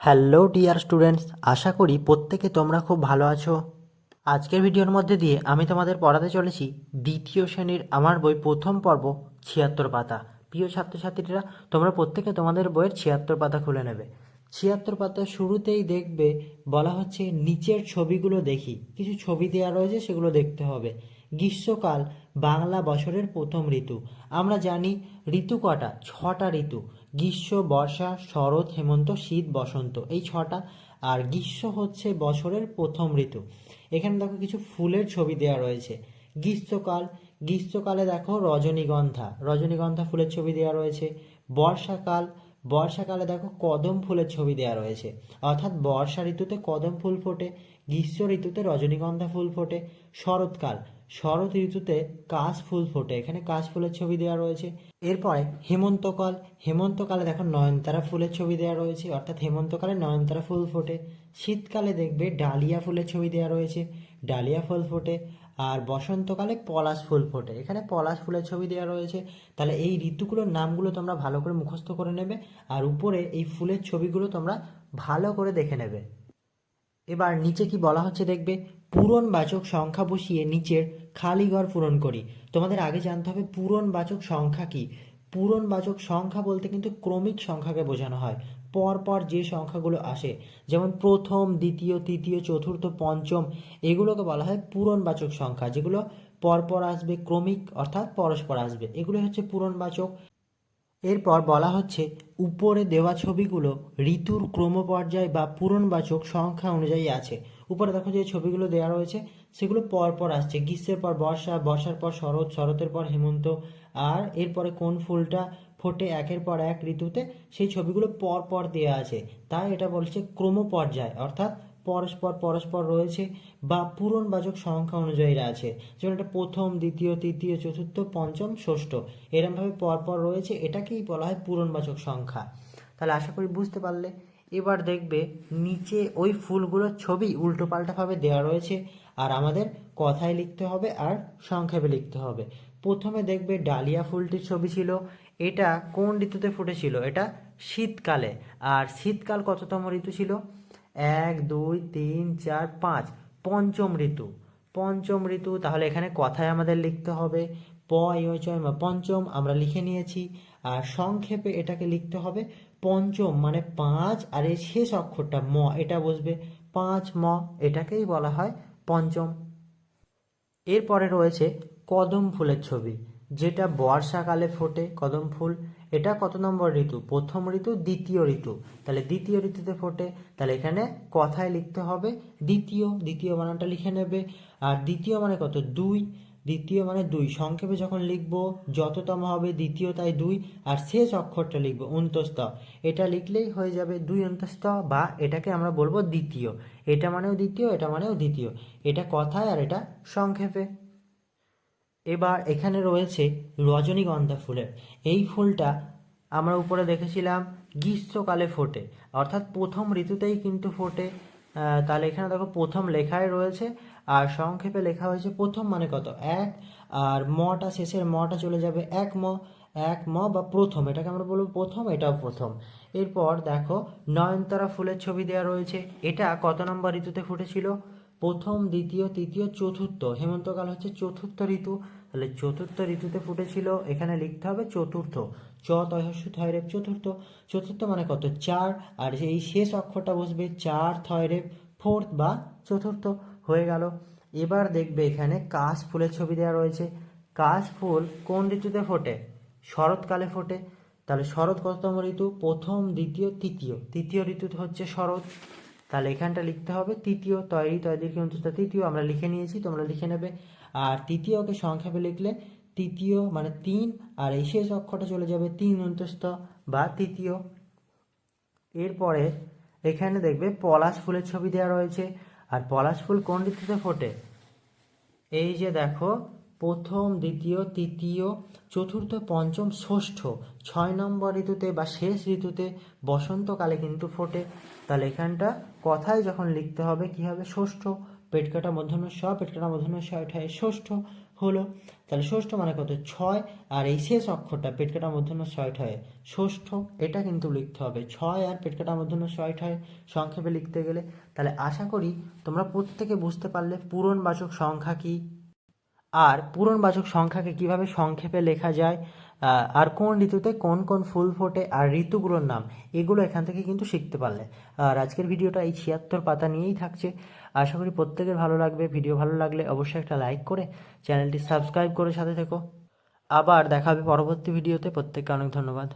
Hello dear students, আশা করি প্রত্যেকে তোমরা খুব ভালো আছো। আজকের ভিডিওর মধ্যে দিয়ে আমি তোমাদের পড়াতে চলেছি দ্বিতীয় শ্রেণির আমার বই প্রথম পর্ব, ছিয়াত্তর পাতা। প্রিয় ছাত্রছাত্রীরা, তোমরা প্রত্যেকে তোমাদের বইয়ের ছিয়াত্তর পাতা খুলে নেবে। ছিয়াত্তর পাতা শুরুতেই দেখবে, বলা হচ্ছে নিচের ছবিগুলো দেখি। কিছু ছবি দেওয়া রয়েছে, সেগুলো দেখতে হবে। গ্রীষ্মকাল, বাংলা বছরের প্রথম ঋতু। আমরা জানি ঋতু কটা? ছটা ঋতু। গ্রীষ্ম, বর্ষা, শরৎ, হেমন্ত, শীত, বসন্ত। এই ছটা। আর গ্রীষ্ম হচ্ছে বছরের প্রথম ঋতু। এখানে দেখো কিছু ফুলের ছবি দেওয়া রয়েছে। গ্রীষ্মকাল। গ্রীষ্মকালে দেখো রজনীগন্ধা। রজনীগন্ধা ফুলের ছবি দেওয়া রয়েছে। বর্ষাকাল। বর্ষাকালে দেখো কদম ফুলের ছবি দেওয়া রয়েছে। অর্থাৎ বর্ষা ঋতুতে কদম ফুল ফোটে, গ্রীষ্ম ঋতুতে রজনীগন্ধা ফুল ফোটে, শরৎকাল, শরৎ ঋতুতে কাশ ফুল ফোটে। এখানে কাশ ফুলের ছবি দেওয়া রয়েছে। এরপরে হেমন্তকাল, হেমন্তকালে দেখো নয়নতারা ফুলের ছবি দেওয়া রয়েছে। অর্থাৎ হেমন্তকালে নয়নতারা ফুল ফোটে। শীতকালে দেখবে ডালিয়া ফুলের ছবি দেওয়া রয়েছে। ডালিয়া ফুল ফোটে। আর বসন্তকালে পলাশ ফুল ফোটে। এখানে পলাশ ফুলের ছবি দেওয়া রয়েছে। তাহলে এই ঋতুগুলোর নামগুলো তোমরা ভালো করে মুখস্থ করে নেবে আর উপরে এই ফুলের ছবিগুলো তোমরা ভালো করে দেখে নেবে। এবার নিচে কি বলা হচ্ছে দেখবে? পূরণবাচক সংখ্যা বসিয়ে নিচের খালি ঘর পূরণ করি। তোমাদের আগে জানতে হবে পূরণবাচক সংখ্যা কি? পূরণবাচক সংখ্যা বলতে কিন্তু ক্রমিক সংখ্যাকে বোঝানো হয়। পর পর যে সংখ্যাগুলো আসে, যেমন প্রথম, দ্বিতীয়, তৃতীয়, চতুর্থ, পঞ্চম, এগুলোকে বলা হয় পূরণবাচক সংখ্যা, যেগুলো পরপর আসবে, ক্রমিক অর্থাৎ পরস্পর আসবে। এগুলো হচ্ছে পূরণবাচক। এরপর বলা হচ্ছে উপরে দেওয়া ছবিগুলো ঋতুর ক্রমপর্যায় বা পূরণবাচক সংখ্যা অনুযায়ী আছে। উপরে দেখো যে ছবিগুলো দেওয়া রয়েছে, সেগুলো পর পর আসছে। গ্রীষ্মের পর বর্ষা, বর্ষার পর শরৎ, শরতের পর হেমন্ত, আর এরপরে কোন ফুলটা ফোটে একের পর এক ঋতুতে সেই ছবিগুলো পর পর দেওয়া আছে। তাই এটা বলছে ক্রমপর্যায়, অর্থাৎ পরস্পর পরস্পর রয়েছে বা পূরণবাচক সংখ্যা অনুযায়ী আছে। যেমন এটা প্রথম, দ্বিতীয়, তৃতীয়, চতুর্থ, পঞ্চম, ষষ্ঠ, এরমভাবে পরপর রয়েছে, এটাকেই বলা হয় পূরণবাচক সংখ্যা। তাহলে আশা করি বুঝতে পারলে। এবার দেখবে নিচে ওই ফুলগুলোর ছবি উল্টো পাল্টাভাবে দেওয়া রয়েছে। আর আমাদের কথায় লিখতে হবে আর সংক্ষেপে লিখতে হবে। প্রথমে দেখবে ডালিয়া ফুলটির ছবি ছিল। এটা কোন ঋতুতে ফুটেছিল? এটা শীতকালে। আর শীতকাল কততম ঋতু ছিল? এক, দুই, তিন, চার, পাঁচ। পঞ্চম ঋতু। পঞ্চম ঋতু, তাহলে এখানে কথায় আমাদের লিখতে হবে। প মা, পঞ্চম আমরা লিখে নিয়েছি। আর সংক্ষেপে এটাকে লিখতে হবে পঞ্চম মানে পাঁচ আর এই শেষ অক্ষরটা ম, এটা বসবে পাঁচ ম, এটাকেই বলা হয় পঞ্চম। এরপরে রয়েছে কদম ফুলের ছবি, যেটা বর্ষাকালে ফোটে। কদম ফুল, এটা কত নম্বর ঋতু? প্রথম ঋতু, দ্বিতীয় ঋতু। তাহলে দ্বিতীয় ঋতুতে ফোটে। তাহলে এখানে কথায় লিখতে হবে দ্বিতীয়। দ্বিতীয় বানানটা লিখে নেবে। আর দ্বিতীয় মানে কত? দুই। দ্বিতীয় মানে দুই। সংক্ষেপে যখন লিখব, যততম হবে দ্বিতীয় তাই দুই, আর শেষ অক্ষরটা লিখব, অন্তস্থ। এটা লিখলেই হয়ে যাবে দুই অন্তস্থ, বা এটাকে আমরা বলব দ্বিতীয়। এটা মানেও দ্বিতীয়, এটা মানেও দ্বিতীয়। এটা কথায় আর এটা সংক্ষেপে। এবার এখানে রয়েছে রজনীগন্ধা ফুলের। এই ফুলটা আমরা উপরে দেখেছিলাম গ্রীষ্মকালে ফোটে, অর্থাৎ প্রথম ঋতুতেই কিন্তু ফোটে। তাহলে এখানে দেখো প্রথম লেখায় রয়েছে, আর সংক্ষেপে লেখা হয়েছে প্রথম মানে কত? এক, আর মটা, শেষের মটা চলে যাবে এক ম এক ম বা প্রথম, এটাকে আমরা বলব প্রথম, এটাও প্রথম। এরপর দেখো নয়নতারা ফুলের ছবি দেওয়া রয়েছে, এটা কত নম্বর ঋতুতে ফুটেছিল? প্রথম, দ্বিতীয়, তৃতীয়, চতুর্থ, হেমন্তকাল হচ্ছে চতুর্থ ঋতু তাহলে চতুর্থ ঋতুতে ফুটেছিল, এখানে লিখতে হবে চতুর্থ। চ তয়স্য থয়রেব চতুর্থ। চতুর্থ মানে কত? চার। আর এই শেষ অক্ষরটা বসবে চার থয়রেব, ফোর্থ বা চতুর্থ। হয়ে গেল। এবার দেখবে এখানে কাশ ফুলের ছবি দেওয়া রয়েছে। কাশ ফুল কোন ঋতুতে ফোটে? শরৎকালে ফোটে। তাহলে শরৎ কততম ঋতু? প্রথম, দ্বিতীয়, তৃতীয়। তৃতীয় ঋতুতে হচ্ছে শরৎ। তাহলে এখানটা লিখতে হবে তৃতীয়। তৈরি তৈরি কিন্তু তৃতীয়। আমরা লিখে নিয়েছি, তোমরা লিখে নেবে। আর তৃতীয়কে সংক্ষেপে লিখলে তৃতীয় মানে তিন, আর এই শেষ অক্ষরটা চলে যাবে তিন অন্তস্থ বা তৃতীয়। এরপরে এখানে দেখবে পলাশ ফুলের ছবি দেওয়া রয়েছে। আর পলাশ ফুল কোন ঋতুতে ফোটে? এই যে দেখো, প্রথম, দ্বিতীয়, তৃতীয়, চতুর্থ, পঞ্চম, ষষ্ঠ, ছয় নম্বর ঋতুতে বা শেষ ঋতুতে বসন্তকালে কিন্তু ফোটে। তাহলে এখানটা কথায় যখন লিখতে হবে, কি হবে? ষষ্ঠ। পেটকাটা মধ্যাহ্ন স, পেট কাটা মধ্যাহ্ন স এটাই ষষ্ঠ হলো। তাহলে ষষ্ঠ মানে কত? ছয়। আর এই শেষ অক্ষরটা পেট কাটা মধ্যন্য ছয় হয় ষষ্ঠ। এটা কিন্তু লিখতে হবে। ছয় আর পেট কাটা মধ্যন্য ছয় হয় সংক্ষেপে লিখতে গেলে। তাহলে আশা করি তোমরা প্রত্যেকে বুঝতে পারলে পূরণবাচক সংখ্যা কি। আর পূরণবাচক সংখ্যাকে কীভাবে সংক্ষেপে লেখা যায় আর কোন ঋতুতে কোন কোন ফুল ফোটে আর ঋতুগুলোর নাম, এগুলো এখান থেকে কিন্তু শিখতে পারলে। আর আজকের ভিডিওটা এই ছিয়াত্তর পাতা নিয়েই থাকছে। আশা করি প্রত্যেকের ভালো লাগবে। ভিডিও ভালো লাগলে অবশ্যই একটা লাইক করে চ্যানেলটি সাবস্ক্রাইব করে সাথে থেকো। আবার দেখাবে পরবর্তী ভিডিওতে। প্রত্যেককে অনেক ধন্যবাদ।